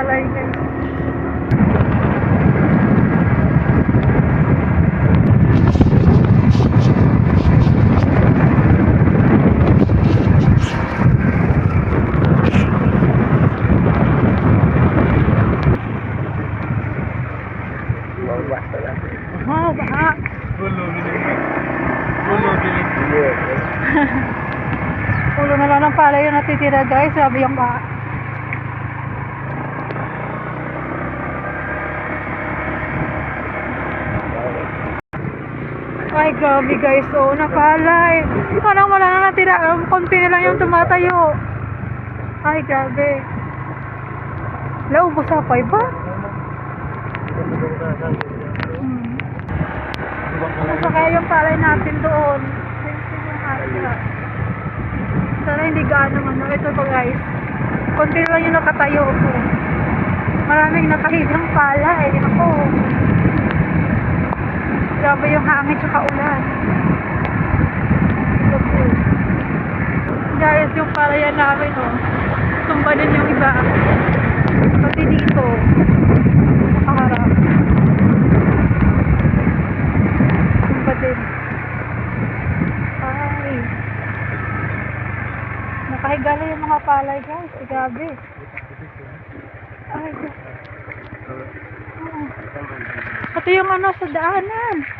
palay guys. Oh, baha. Gulo, gilig. Gulo, gilig. Gulo na lang ng palay yung natitira guys. Sabi yung baha. Ay, grabe guys. Oh, napalay. Parang wala na natira. Um, konti na lang yung tumatayo. Ay, grabe. Laubos sa pa ba? Hmm. Basta kaya yung palay natin doon. Sana hindi gaano ano. Ito pa guys. Konti lang yung nakatayo ko. Maraming nakahigang palay. Ako. Grabe yung hangin tsaka ulan. Grabe. Guys, yung palayan namin, oh. Tumba din yung iba. Pati dito. Nakaharap. Tumba din. Ay. Nakahiga lang yung mga palay, guys. Grabe. Ay. Pati yung ano sa daanan.